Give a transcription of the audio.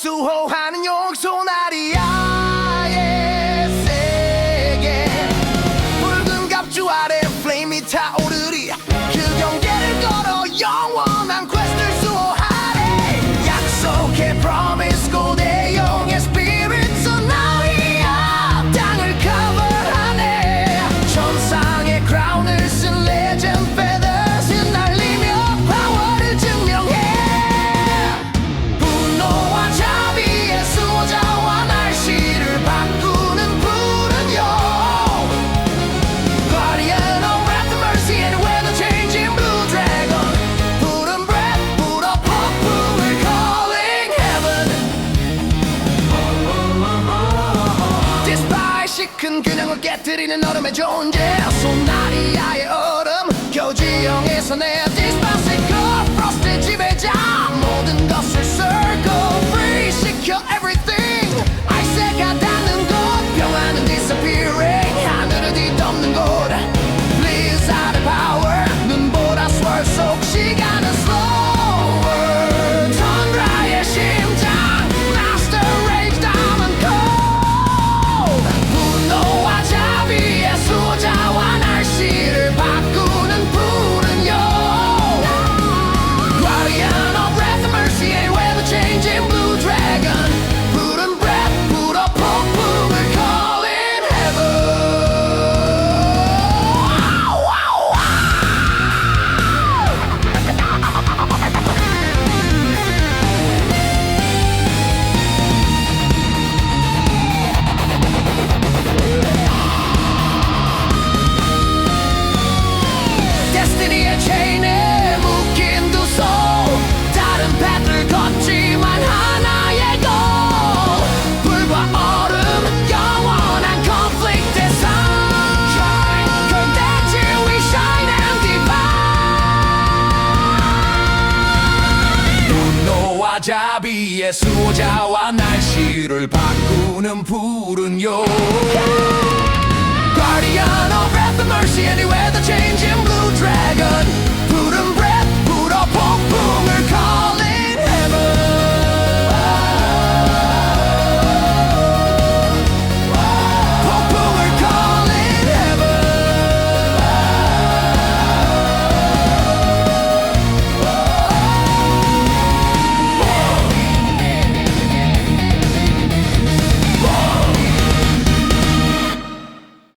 最后还。 큰 균형을 깨뜨리는 얼음의 존재. 소나리아의 얼음 겨우 지형에서 내 디스파 그리의 체인에 묶인 두 손. 다른 배들 걷지만 하나의 고 불과 얼음 영원한 conflict 그대 팀이 샤이 안 뛰다 눈노 와 자 비의 수호자와 날씨를 바꾸는 푸른 요. Guardian of